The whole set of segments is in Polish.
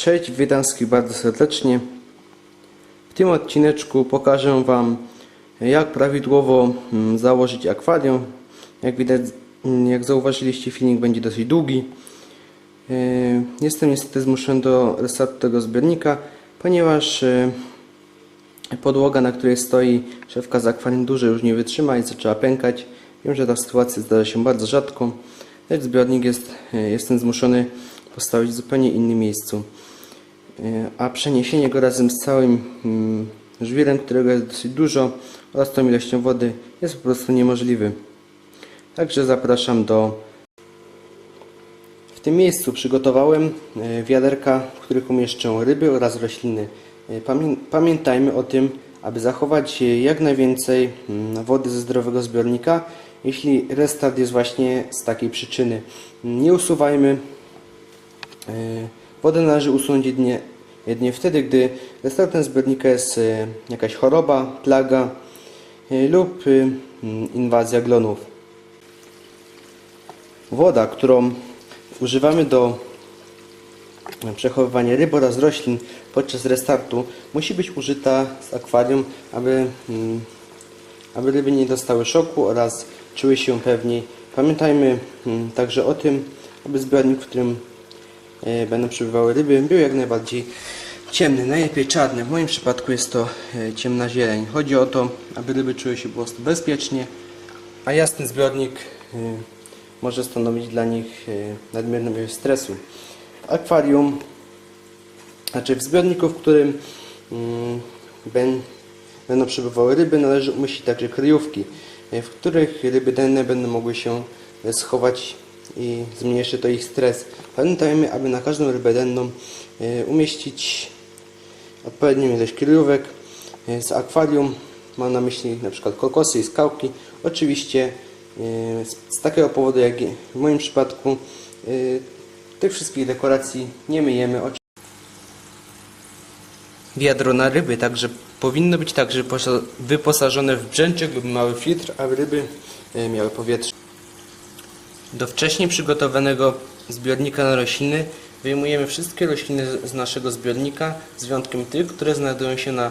Cześć, witam wszystkich bardzo serdecznie. W tym odcineczku pokażę Wam, jak prawidłowo mm, założyć akwarium. Jak widać, mm, jak zauważyliście, filmik będzie dosyć długi. Yy, Jestem niestety zmuszony do restartu tego zbiornika, ponieważ yy, podłoga, na której stoi szewka z akwarium duże już nie wytrzyma i zaczęła pękać. Wiem, że ta sytuacja zdarza się bardzo rzadko, lecz zbiornik jest, yy, jestem zmuszony postawić w zupełnie innym miejscu. Yy, A przeniesienie go razem z całym mm, żwirem, którego jest dosyć dużo oraz tą ilością wody jest po prostu niemożliwy. Także zapraszam do w tym miejscu przygotowałem e, wiaderka, w których umieszczę ryby oraz rośliny. E, pamię- Pamiętajmy o tym, aby zachować e, jak najwięcej mm, wody ze zdrowego zbiornika, jeśli restart jest właśnie z takiej przyczyny. Nie usuwajmy. E, Wodę należy usunąć jedynie, jedynie wtedy, gdy restartem zbiornika jest e, jakaś choroba, plaga e, lub e, mm, inwazja glonów. Woda, którą używamy do przechowywania ryb oraz roślin podczas restartu, musi być użyta z akwarium, aby, mm, aby ryby nie dostały szoku oraz czuły się pewniej. Pamiętajmy mm, także o tym, aby zbiornik, w którym będą przebywały ryby, był jak najbardziej ciemny, najlepiej czarny. W moim przypadku jest to e, ciemna zieleń. Chodzi o to, aby ryby czuły się po prostu bezpiecznie, a jasny zbiornik y, może stanowić dla nich y, nadmierną ilość stresu. W akwarium, znaczy w zbiorniku, w którym mm, będą przebywały ryby, należy umieścić także kryjówki, w których ryby denne będą mogły się schować i zmniejszy to ich stres. Pamiętajmy, aby na każdą rybę denną umieścić odpowiednią ilość kryjówek y, z akwarium. Mam na myśli na przykład kokosy i skałki. Oczywiście y, z, takiego powodu, jak w moim przypadku, y, tych wszystkich dekoracji nie myjemy. Wiadro na ryby także powinno być także posa- wyposażone w brzęczek lub mały filtr, aby ryby miały powietrze. Do wcześniej przygotowanego zbiornika na rośliny wyjmujemy wszystkie rośliny z- naszego zbiornika, z wyjątkiem tych, które znajdują się na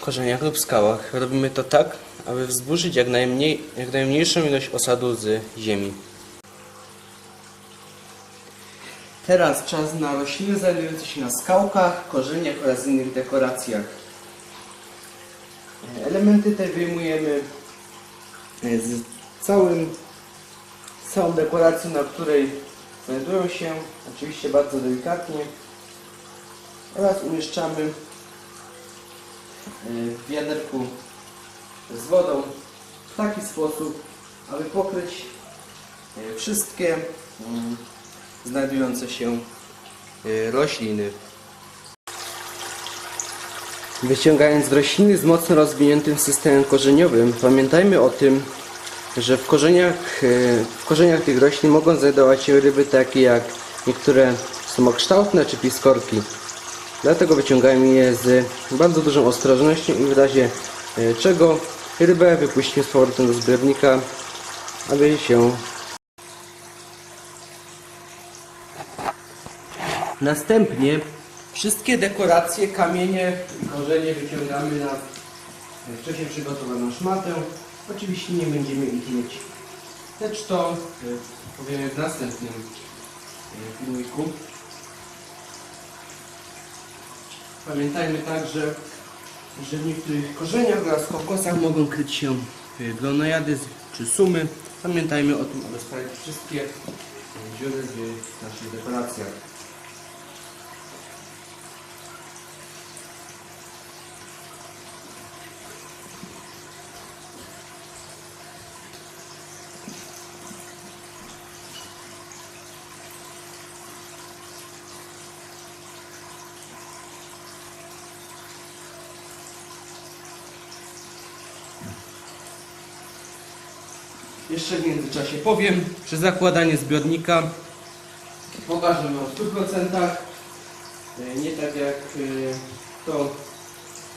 korzeniach lub skałach. Robimy to tak, aby wzburzyć jak, najmniej, jak najmniejszą ilość osadu z ziemi. Teraz czas na rośliny znajdujące się na skałkach, korzeniach oraz innych dekoracjach. Elementy te wyjmujemy e, z całym z całą dekoracją, na której znajdują się, oczywiście bardzo delikatnie, oraz umieszczamy y, w wiaderku z wodą w taki sposób, aby pokryć y, wszystkie mm, znajdujące się y, rośliny. Wyciągając rośliny z mocno rozwiniętym systemem korzeniowym, pamiętajmy o tym, że w korzeniach, e, w korzeniach tych roślin mogą znajdować się ryby takie jak niektóre samokształtne czy piskorki. Dlatego wyciągajmy je z bardzo dużą ostrożnością i w razie e, czego rybę wypuścimy z powrotem do zbiornika, aby się Następnie wszystkie dekoracje, kamienie i korzenie wyciągamy na wcześniej przygotowaną szmatę. Oczywiście nie będziemy ich mieć. Lecz to y, powiemy w następnym y, filmiku. Pamiętajmy także, że w niektórych korzeniach oraz kokosach mogą kryć się y, glonojady czy sumy. Pamiętajmy o tym, aby sprawdzić wszystkie y, dziury w naszych dekoracjach. Jeszcze w międzyczasie powiem, że zakładanie zbiornika pokażę Wam w 100%. e, Nie tak jak e, to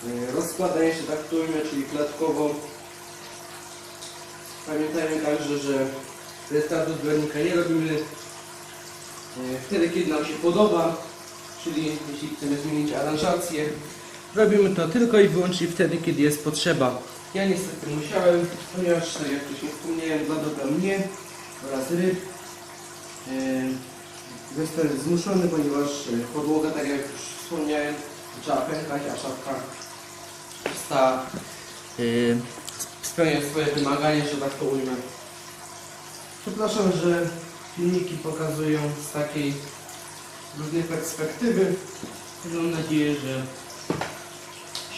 e, rozkładanie się traktujmy, czyli klatkowo. Pamiętajmy także, że restartu zbiornika nie robimy wtedy, kiedy nam się podoba, czyli jeśli chcemy zmienić aranżację, robimy to tylko i wyłącznie wtedy, kiedy jest potrzeba. Ja niestety musiałem, ponieważ tak jak wcześniej wspomniałem, dla dobra mnie oraz ryb yy, jestem zmuszony, ponieważ yy, podłoga, tak jak już wspomniałem, trzeba pękać, a szafka yy, spełniać swoje wymagania, że tak to ujmę. Przepraszam, że filmiki pokazują z takiej różnej perspektywy. Mam nadzieję, że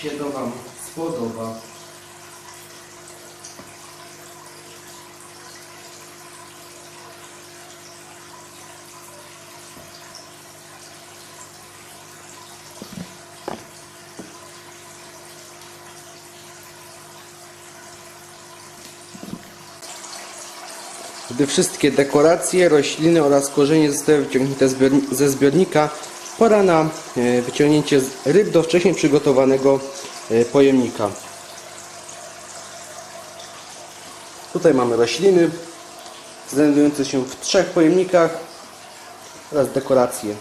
się to Wam spodoba. Gdy wszystkie dekoracje, rośliny oraz korzenie zostały wyciągnięte ze zbiornika, pora na e, wyciągnięcie ryb do wcześniej przygotowanego e, pojemnika. Tutaj mamy rośliny znajdujące się w trzech pojemnikach oraz dekoracje.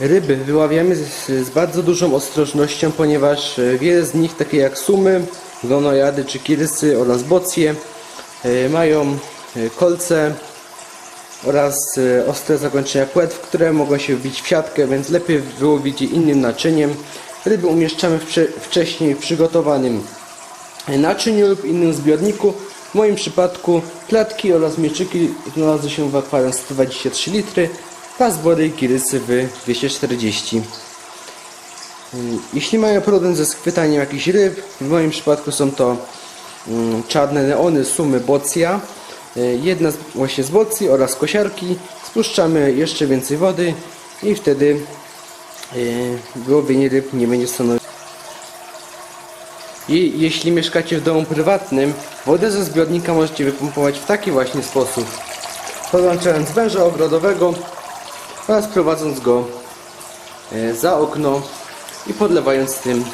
Ryby wyławiamy z, z bardzo dużą ostrożnością, ponieważ e, wiele z nich, takie jak sumy, glonojady czy kirysy oraz bocje, e, mają e, kolce oraz e, ostre zakończenia płetw, które mogą się wbić w siatkę, więc lepiej wyłowić je innym naczyniem. Ryby umieszczamy w wcze- wcześniej przygotowanym naczyniu lub innym zbiorniku. W moim przypadku klatki oraz mieczyki znalazły się w akwarium 123 litry, a zbory i kirysy w 240. Mm, Jeśli mają problem ze schwytaniem jakichś ryb, w moim przypadku są to mm, czarne neony, sumy, bocja, y, jedna właśnie z bocji oraz kosiarki. Spuszczamy jeszcze więcej wody i wtedy wyłowienie ryb nie będzie stanowić i jeśli mieszkacie w domu prywatnym, wodę ze zbiornika możecie wypompować w taki właśnie sposób. Podłączając węża ogrodowego oraz prowadząc go e, za okno i podlewając tym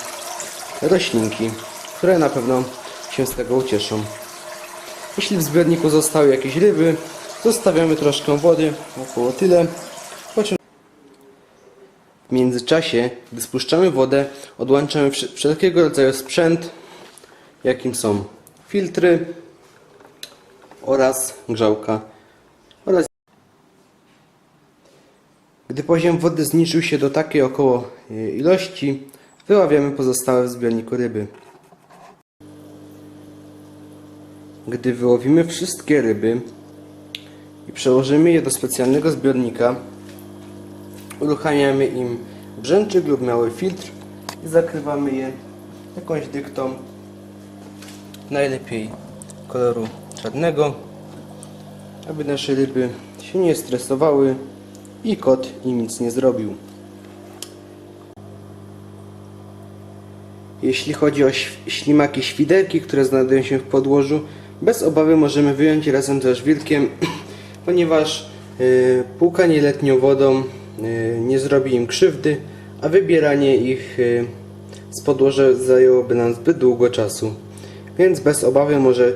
roślinki, które na pewno się z tego ucieszą. Jeśli w zbiorniku zostały jakieś ryby, zostawiamy troszkę wody, około tyle, w międzyczasie, gdy spuszczamy wodę, odłączamy wsz- wszelkiego rodzaju sprzęt, jakim są filtry oraz grzałka. Oraz gdy poziom wody zniżył się do takiej około e, ilości, wyławiamy pozostałe w zbiorniku ryby. Gdy wyłowimy wszystkie ryby i przełożymy je do specjalnego zbiornika, uruchamiamy im brzęczyk lub mały filtr i zakrywamy je jakąś dyktą najlepiej koloru czarnego aby nasze ryby się nie stresowały i kot im nic nie zrobił Jeśli chodzi o ślimaki świderki, które znajdują się w podłożu, bez obawy możemy wyjąć razem ze żwirkiem, ponieważ y, płukanie letnią wodą y, nie zrobi im krzywdy, a wybieranie ich y, z podłoża zajęłoby nam zbyt długo czasu. Więc bez obawy może,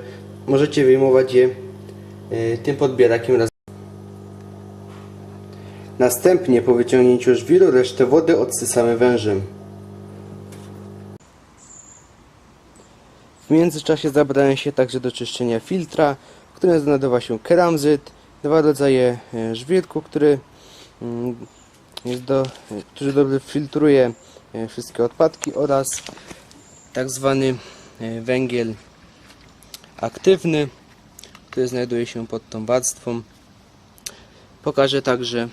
możecie wyjmować je tym podbierakiem razem. Następnie po wyciągnięciu żwiru resztę wody odsysamy wężem. W międzyczasie zabrałem się także do czyszczenia filtra, w którym znajdował się keramzyt, dwa rodzaje e, żwirku, który, mm, jest do, który dobrze filtruje e, wszystkie odpadki oraz tak zwany e, węgiel aktywny, który znajduje się pod tą warstwą. Pokażę także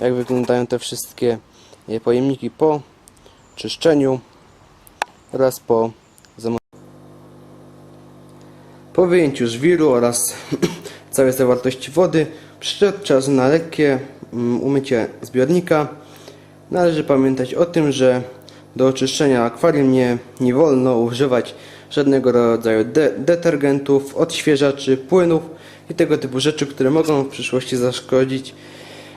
jak wyglądają te wszystkie e, pojemniki po czyszczeniu oraz po po wyjęciu żwiru oraz całej zawartości wody przyszedł czas na lekkie mm, umycie zbiornika. Należy pamiętać o tym, że do oczyszczenia akwarium nie, nie wolno używać żadnego rodzaju de detergentów, odświeżaczy, płynów i tego typu rzeczy, które mogą w przyszłości zaszkodzić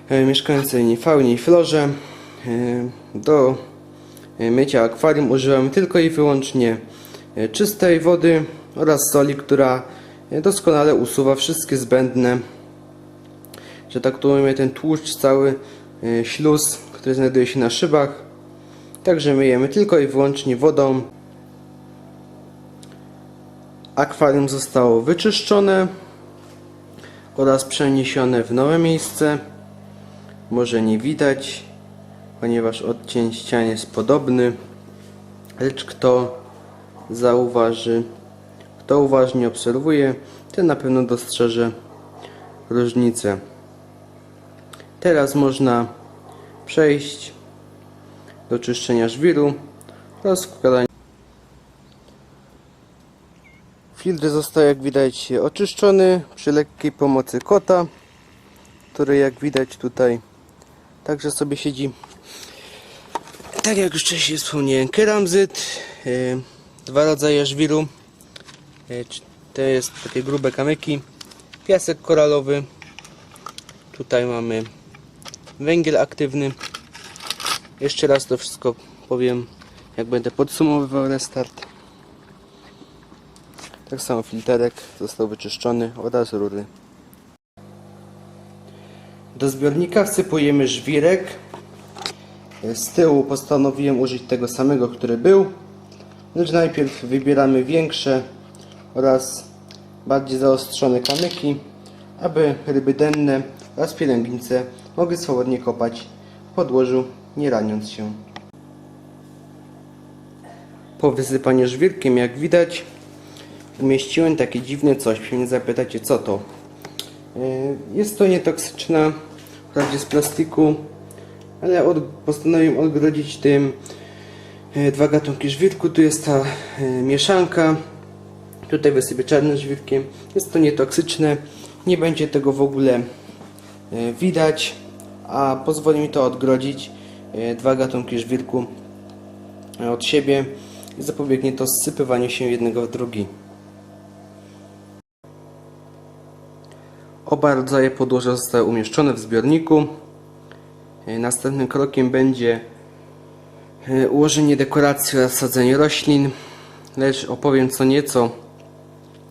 mieszkającej faunie i florze. E, do e, mycia akwarium używamy tylko i wyłącznie e, czystej wody oraz soli, która e, doskonale usuwa wszystkie zbędne że tak to ujmę, ten tłuszcz, cały śluz, który znajduje się na szybach. Także myjemy tylko i wyłącznie wodą. Akwarium zostało wyczyszczone oraz przeniesione w nowe miejsce. Może nie widać, ponieważ odcień ścian jest podobny, lecz kto zauważy, kto uważnie obserwuje, ten na pewno dostrzeże różnicę. Teraz można przejść do czyszczenia żwiru oraz wkładania. Filtr został jak widać oczyszczony przy lekkiej pomocy kota, który jak widać tutaj także sobie siedzi. Tak jak już wcześniej wspomniałem, keramzyt, yy, dwa rodzaje żwiru, yy, to jest takie grube kamyki, piasek koralowy, tutaj mamy węgiel aktywny. Jeszcze raz to wszystko powiem, jak będę podsumowywał restart. Tak samo filterek został wyczyszczony oraz rury. Do zbiornika wsypujemy żwirek. Z tyłu postanowiłem użyć tego samego, który był. Lecz najpierw wybieramy większe oraz bardziej zaostrzone kamyki, aby ryby denne oraz pielęgnice mogły swobodnie kopać w podłożu, nie raniąc się. Po wysypaniu żwirkiem, jak widać, umieściłem takie dziwne coś. Pewnie zapytacie, co to? Yy, Jest to nietoksyczna, wprawdzie z plastiku, ale od, postanowiłem odgrodzić tym yy, dwa gatunki żwirku. Tu jest ta yy, mieszanka. Tutaj wysypię czarnym żwirkiem. Jest to nietoksyczne. Nie będzie tego w ogóle yy, widać, a pozwoli mi to odgrodzić dwa gatunki żwirku od siebie i zapobiegnie to zsypywaniu się jednego w drugi. Oba rodzaje podłoża zostały umieszczone w zbiorniku. E, Następnym krokiem będzie e, ułożenie dekoracji oraz sadzenie roślin, lecz opowiem co nieco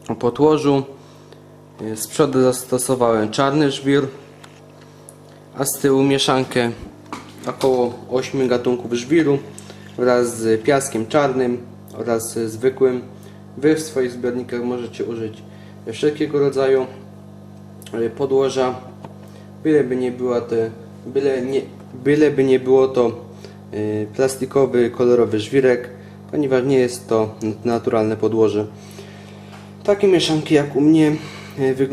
o podłożu. E, Z przodu zastosowałem czarny żwir, a z tyłu mieszankę około 8 gatunków żwiru wraz z piaskiem czarnym oraz zwykłym. Wy w swoich zbiornikach możecie użyć wszelkiego rodzaju podłoża, byleby nie była to, byle nie, byleby nie było to e, plastikowy, kolorowy żwirek, ponieważ nie jest to naturalne podłoże. Takie mieszanki jak u mnie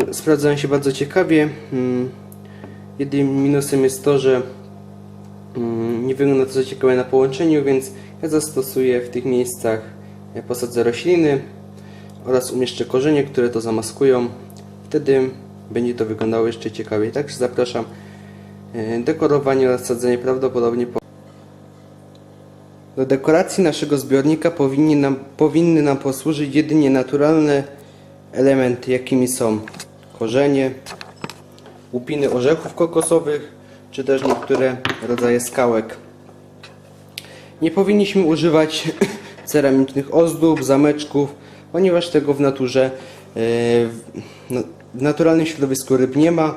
e, sprawdzają się bardzo ciekawie. Mm, Jedynym minusem jest to, że mm, nie wygląda to ciekawe na połączeniu, więc ja zastosuję w tych miejscach, e, posadzę rośliny oraz umieszczę korzenie, które to zamaskują. Wtedy będzie to wyglądało jeszcze ciekawiej. Także zapraszam. E, Dekorowanie oraz sadzenie prawdopodobnie po do dekoracji naszego zbiornika powinni nam, powinny nam posłużyć jedynie naturalne elementy, jakimi są korzenie, łupiny orzechów kokosowych, czy też niektóre rodzaje skałek. Nie powinniśmy używać ceramicznych ozdób, zameczków, ponieważ tego w naturze, w no- w naturalnym środowisku ryb nie ma.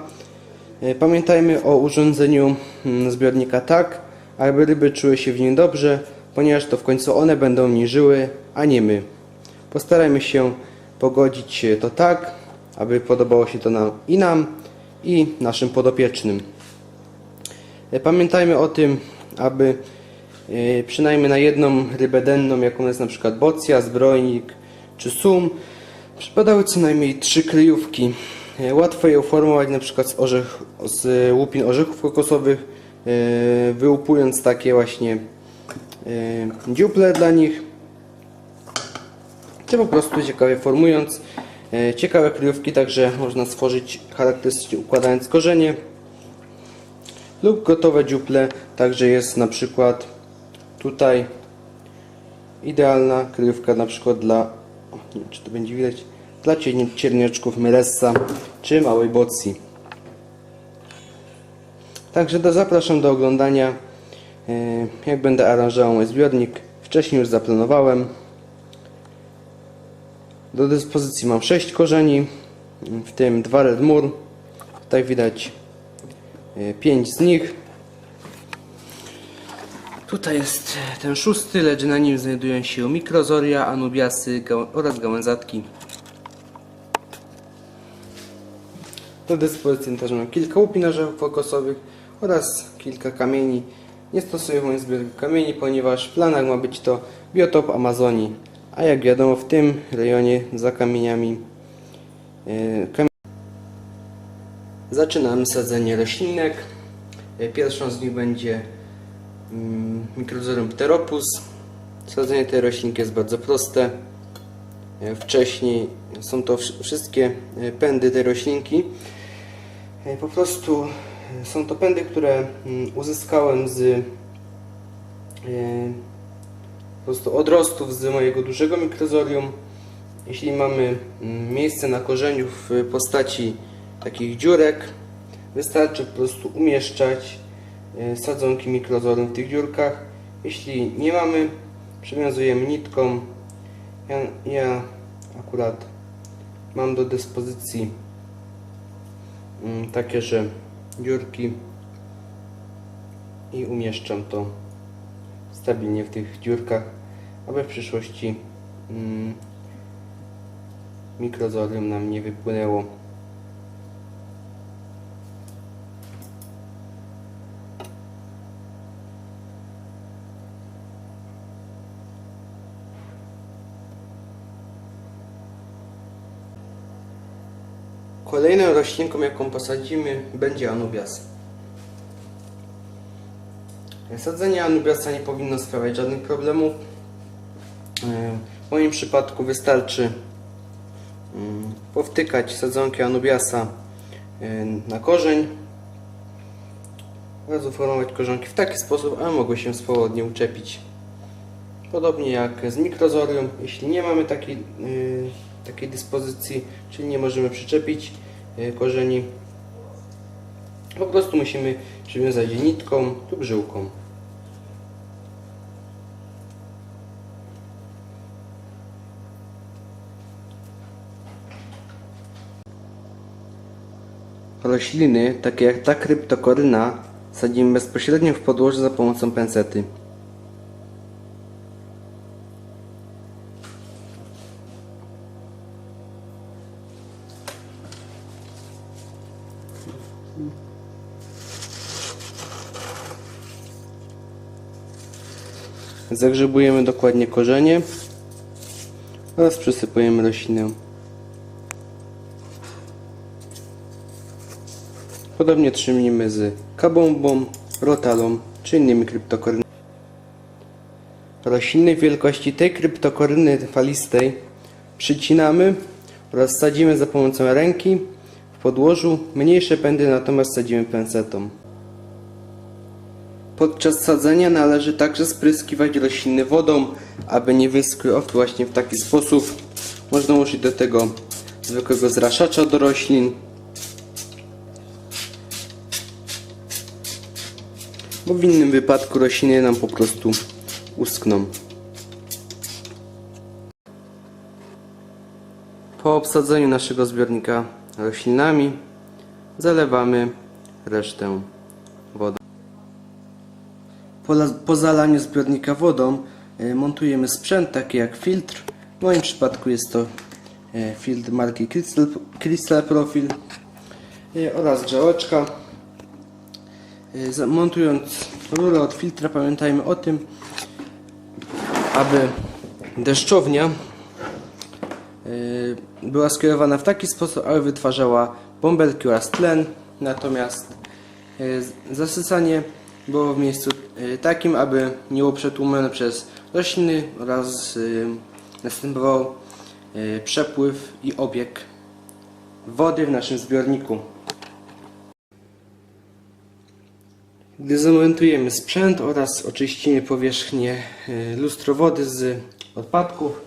E, Pamiętajmy o urządzeniu mm, zbiornika tak, aby ryby czuły się w nim dobrze, ponieważ to w końcu one będą w nim żyły, a nie my. Postarajmy się pogodzić to tak, aby podobało się to nam i nam, i naszym podopiecznym. E, Pamiętajmy o tym, aby e, przynajmniej na jedną rybę denną, jaką jest na przykład bocja, zbrojnik czy sum, przypadały co najmniej trzy kryjówki. E, Łatwo je uformować przykład z, orzech, z łupin orzechów kokosowych, e, wyłupując takie właśnie e, dziuple dla nich, czy po prostu ciekawie formując. Ciekawe kryjówki także można stworzyć charakterystycznie układając korzenie lub gotowe dziuple. Także jest na przykład tutaj idealna kryjówka na przykład dla nie wiem, czy to będzie widać dla cierniaczków Myressa czy małej bocji. Także do, zapraszam do oglądania e, jak będę aranżował mój zbiornik. Wcześniej już zaplanowałem. Do dyspozycji mam 6 korzeni, w tym 2 Red Moor. Tutaj widać pięć z nich. Tutaj jest ten szósty, lecz na nim znajdują się mikrozoria, anubiasy oraz gałęzatki. Do dyspozycji też mam kilka upinaczów kokosowych oraz kilka kamieni. Nie stosuję w moim zbiorniku kamieni, ponieważ w planach ma być to biotop Amazonii. A jak wiadomo w tym rejonie za kamieniami e, kam... Zaczynamy sadzenie roślinek. E, Pierwszą z nich będzie mm, Microzorium pteropus. Sadzenie tej roślinki jest bardzo proste. E, Wcześniej są to wsz- wszystkie e, pędy tej roślinki. E, Po prostu są to pędy, które mm, uzyskałem z po prostu odrostów z mojego dużego mikrozorium. Jeśli mamy mm, miejsce na korzeniu w postaci takich dziurek, wystarczy po prostu umieszczać sadzonki mikrozorium w tych dziurkach. Jeśli nie mamy, przywiązujemy nitką. Ja, ja akurat mam do dyspozycji mm, takie, że dziurki i umieszczam to stabilnie w tych dziurkach, aby w przyszłości mm, mikrozorium nam nie wypłynęło. Kolejną roślinką, jaką posadzimy, będzie anubias. Sadzenie anubiasa nie powinno sprawiać żadnych problemów. W moim przypadku wystarczy mm, powtykać sadzonkę anubiasa e, na korzeń oraz uformować korzonki w taki sposób, aby mogły się swobodnie uczepić. Podobnie jak z mikrozorium, jeśli nie mamy takiej, y, takiej dyspozycji, czyli nie możemy przyczepić y, korzeni, po prostu musimy przywiązać je nitką lub żyłką. Rośliny, takie jak ta kryptokoryna, sadzimy bezpośrednio w podłoże za pomocą pensety. Zagrzebujemy dokładnie korzenie oraz przysypujemy roślinę. Podobnie trzymimy z kabombą, rotalą czy innymi kryptokorynami. Rośliny wielkości tej kryptokoryny falistej przycinamy oraz sadzimy za pomocą ręki w podłożu. Mniejsze pędy natomiast sadzimy pensetą. Podczas sadzenia należy także spryskiwać rośliny wodą, aby nie wyschły oft właśnie w taki sposób. Można użyć do tego zwykłego zraszacza do roślin, bo w innym wypadku rośliny nam po prostu uskną. Po obsadzeniu naszego zbiornika roślinami zalewamy resztę. Po, la- po zalaniu zbiornika wodą e, montujemy sprzęt taki jak filtr. W moim przypadku jest to e, filtr marki Crystal, Crystal Profil e, oraz grzałeczka. Za- Montując rurę od filtra pamiętajmy o tym, aby deszczownia była skierowana w taki sposób, aby wytwarzała bąbelki oraz tlen, natomiast z- zasycanie było w miejscu takim, aby nie było przetłumione przez rośliny oraz y, następował y, przepływ i obieg wody w naszym zbiorniku. Gdy zamontujemy sprzęt oraz oczyścimy powierzchnię y, lustrowody z odpadków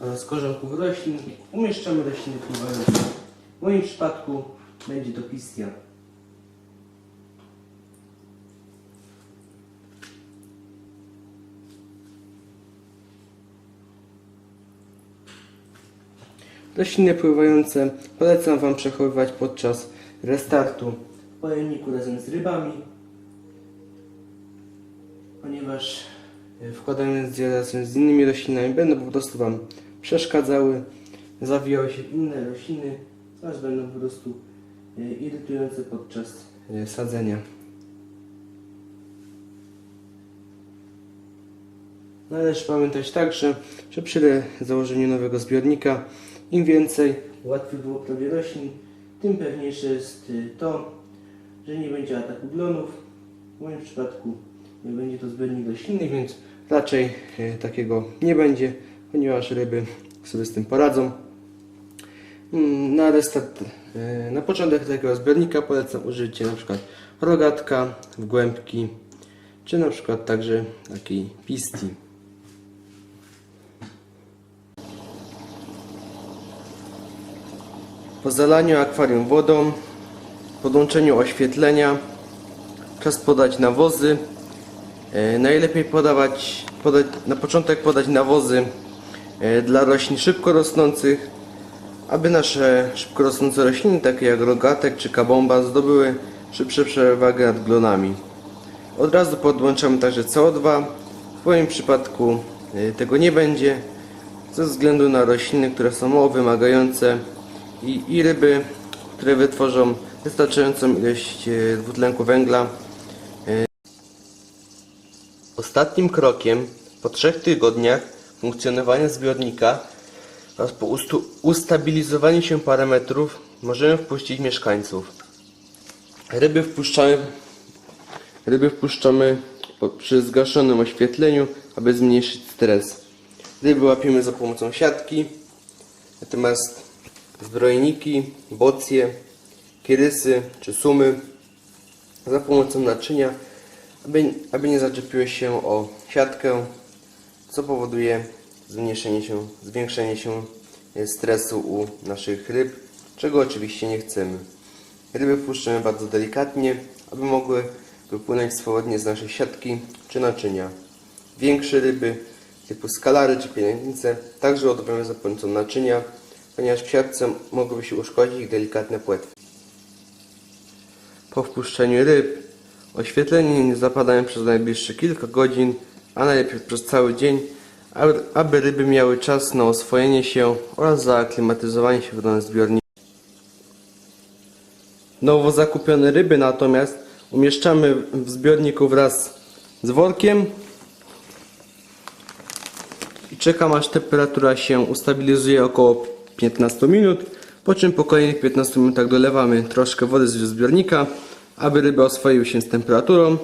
oraz korzonków roślin, umieszczamy rośliny pływające. W moim przypadku będzie to pistia. Rośliny pływające polecam Wam przechowywać podczas restartu pojemniku razem z rybami, ponieważ e, wkładając je razem z innymi roślinami będą po prostu Wam przeszkadzały, zawijały się w inne rośliny, aż będą po prostu e, irytujące podczas e, sadzenia. Należy pamiętać także, że przy założeniu nowego zbiornika im więcej łatwiej było prawie roślin, tym pewniejsze jest y, to, że nie będzie ataku glonów. W moim przypadku nie będzie to zbiornik roślinny, więc raczej y, takiego nie będzie, ponieważ ryby sobie z tym poradzą. Mm, Na restart, y, na początek takiego zbiornika polecam użycie przykład rogatka, wgłębki, czy przykład także takiej pisti. Po zalaniu akwarium wodą, podłączeniu oświetlenia, czas podać nawozy. E, najlepiej podawać, podać, na początek podać nawozy e, dla roślin szybko rosnących, aby nasze szybko rosnące rośliny, takie jak rogatek czy kabomba, zdobyły szybsze przewagę nad glonami. Od razu podłączamy także CO2. W moim przypadku e, tego nie będzie, ze względu na rośliny, które są mało wymagające i, i ryby, które wytworzą wystarczającą ilość e, dwutlenku węgla. E, Ostatnim krokiem po trzech tygodniach funkcjonowania zbiornika oraz po ustabilizowaniu się parametrów możemy wpuścić mieszkańców. Ryby wpuszczamy, ryby wpuszczamy przy zgaszonym oświetleniu, aby zmniejszyć stres. Ryby łapiemy za pomocą siatki, natomiast zbrojniki, bocje, kierysy czy sumy za pomocą naczynia, aby, aby nie zaczepiły się o siatkę, co powoduje zmniejszenie się, zwiększenie się stresu u naszych ryb, czego oczywiście nie chcemy. Ryby puszczamy bardzo delikatnie, aby mogły wypłynąć swobodnie z naszej siatki czy naczynia. Większe ryby typu skalary czy pielęgnice także łowiamy za pomocą naczynia, ponieważ w siatce mogłyby się uszkodzić ich delikatne płetwy. Po wpuszczeniu ryb oświetlenie nie zapadają przez najbliższe kilka godzin, a najlepiej przez cały dzień, aby ryby miały czas na oswojenie się oraz zaaklimatyzowanie się w danym zbiorniku. Nowo zakupione ryby natomiast umieszczamy w zbiorniku wraz z workiem i czekam aż temperatura się ustabilizuje około 15 minut, po czym po kolejnych 15 minutach dolewamy troszkę wody z zbiornika, aby ryby oswoiły się z temperaturą,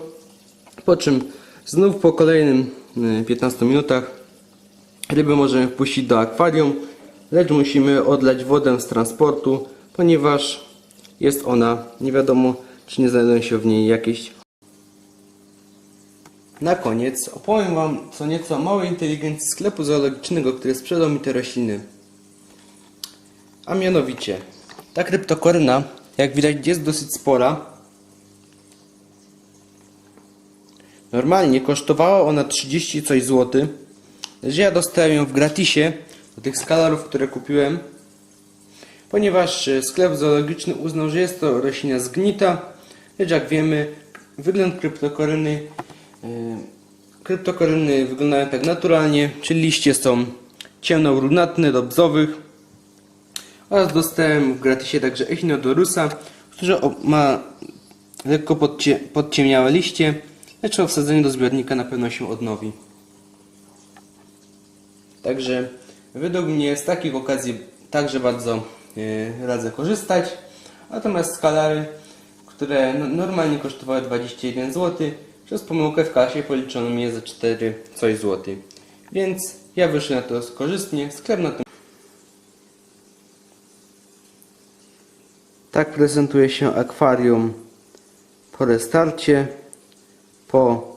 po czym znów po kolejnym y, 15 minutach ryby możemy wpuścić do akwarium, lecz musimy odlać wodę z transportu, ponieważ jest ona, nie wiadomo czy nie znajdują się w niej jakieś na koniec opowiem Wam co nieco o małej inteligencji sklepu zoologicznego, który sprzedał mi te rośliny. A mianowicie, ta kryptokoryna, jak widać, jest dosyć spora. Normalnie kosztowała ona 30 coś złoty, lecz ja dostałem ją w gratisie do tych skalarów, które kupiłem, ponieważ e, sklep zoologiczny uznał, że jest to roślina zgnita, lecz jak wiemy, wygląd kryptokoryny Yy, Kryptokoryny wyglądają tak naturalnie, czyli liście są ciemno-brunatne do bzowych oraz dostałem w gratisie także Echinodorusa, który o- ma lekko podcie, podciemniałe liście, lecz po wsadzeniu do zbiornika na pewno się odnowi. Także według mnie z takich okazji także bardzo yy, radzę korzystać. Natomiast skalary, które no, normalnie kosztowały 21 zł, przez pomyłkę w kasie policzono mi je za 4 coś złoty. Więc ja wyszłem na to korzystnie, sklep na tym. Tak prezentuje się akwarium po restarcie. Po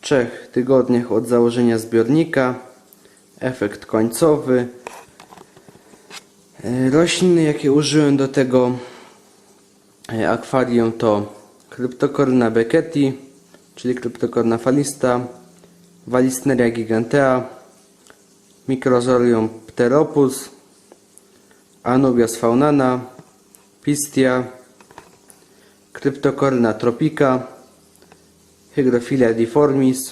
trzech tygodniach od założenia zbiornika. Efekt końcowy. E, Rośliny, jakie użyłem do tego e, akwarium to Kryptokorna becketi, czyli Kryptokorna falista, Walisneria gigantea, Microzorium pteropus, Anubias faunana, Pistia, Cryptocorna tropica, Hygrophila difformis,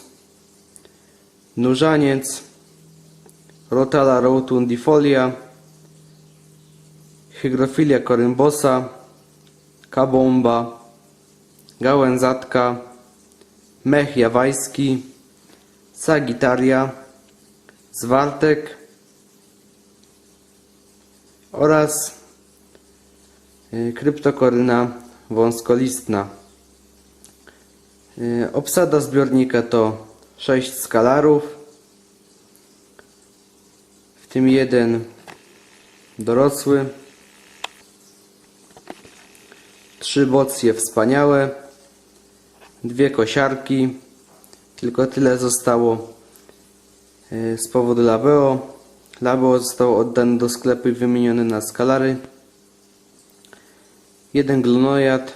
Nurzaniec, Rotala rotundifolia, Hygrofilia korymbosa, Kabomba, Gałęzatka, Mech jawajski, Sagitaria, Zwartek oraz kryptokoryna wąskolistna. Y, Obsada zbiornika to 6 skalarów, w tym jeden dorosły, trzy bocje wspaniałe, dwie kosiarki, tylko tyle zostało y, z powodu Labeo. Labeo zostało oddane do sklepu i wymienione na skalary. Jeden glonojad,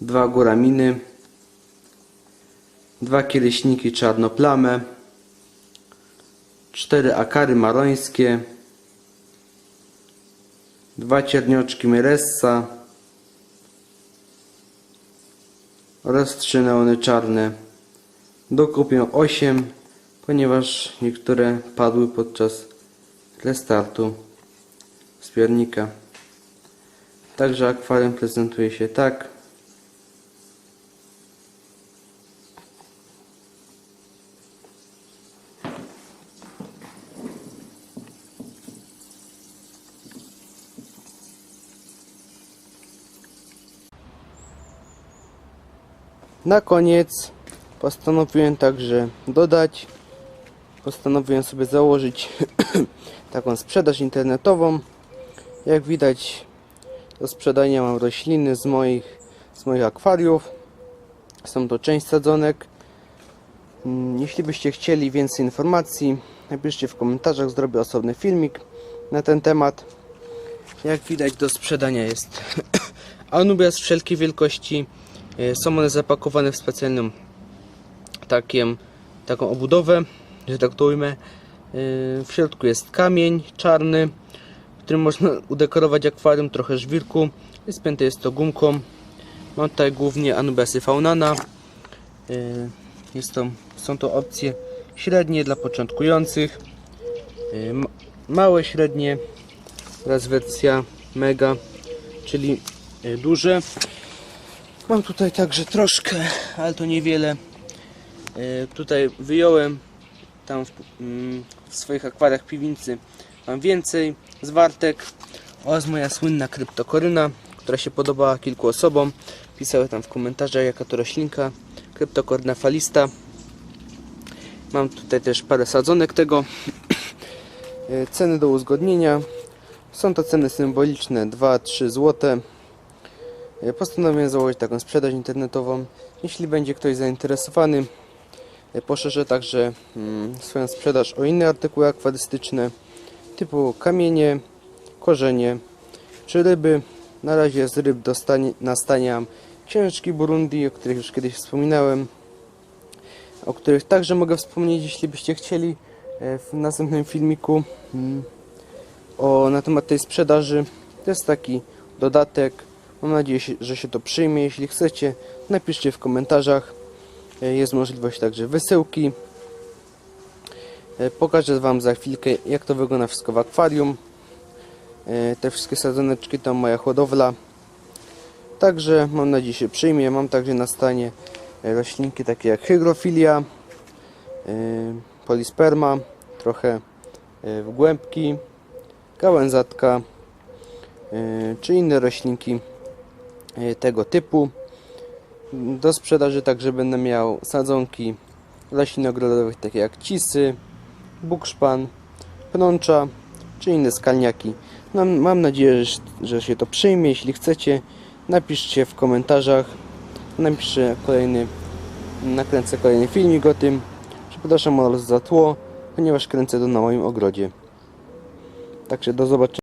dwa góraminy, dwa kieryśniki czarnoplame, cztery akary marońskie, dwa ciernioczki Meressa oraz trzy neony czarne. Dokupię 8, ponieważ niektóre padły podczas restartu zbiornika. Także akwarium prezentuje się tak. Na koniec postanowiłem także dodać, postanowiłem sobie założyć taką sprzedaż internetową. Jak widać do sprzedania mam rośliny z moich, z moich akwariów. Są to część sadzonek. Mm, Jeśli byście chcieli więcej informacji, napiszcie w komentarzach, zrobię osobny filmik na ten temat. Jak widać do sprzedania jest Anubias wszelkiej wielkości. E, Są one zapakowane w specjalną takiem, taką obudowę, że tak to ujmę. E, W środku jest kamień czarny, którym można udekorować akwarium, trochę żwirku. Spięte jest to gumką. Mam tutaj głównie Anubiasy faunana. E, Jest to, są to opcje średnie dla początkujących. E, ma- Małe, średnie oraz wersja mega, czyli e, duże. Mam tutaj także troszkę, ale to niewiele. Tutaj wyjąłem tam w, mm, w swoich akwariach piwnicy mam więcej zwartek oraz moja słynna kryptokoryna, która się podobała kilku osobom. Pisały tam w komentarzach jaka to roślinka. Kryptokoryna falista. Mam tutaj też parę sadzonek tego. Ceny do uzgodnienia. Są to ceny symboliczne 2-3 zł. Postanowiłem założyć taką sprzedaż internetową. Jeśli będzie ktoś zainteresowany, poszerzę także mm, swoją sprzedaż o inne artykuły akwarystyczne typu kamienie, korzenie czy ryby. Na razie z ryb dostanie, nastaniam książeczki Burundi, o których już kiedyś wspominałem, o których także mogę wspomnieć, jeśli byście chcieli e, w następnym filmiku mm, o, na temat tej sprzedaży. To jest taki dodatek. Mam nadzieję, że się to przyjmie. Jeśli chcecie, napiszcie w komentarzach. E, Jest możliwość także wysyłki. E, Pokażę Wam za chwilkę, jak to wygląda wszystko w akwarium. E, Te wszystkie sadzoneczki, tam moja hodowla. Także mam nadzieję, się przyjmie. Mam także na stanie e, roślinki takie jak hygrofilia, polisperma, trochę wgłębki, gałęzatka, czy inne roślinki tego typu. Do sprzedaży także będę miał sadzonki roślin ogrodowych takie jak cisy, bukszpan, pnącza czy inne skalniaki. Mam, mam nadzieję, że, że się to przyjmie. Jeśli chcecie, napiszcie w komentarzach. Napiszę kolejny, nakręcę kolejny filmik o tym. Przepraszam za tło, ponieważ kręcę to na moim ogrodzie. Także do zobaczenia.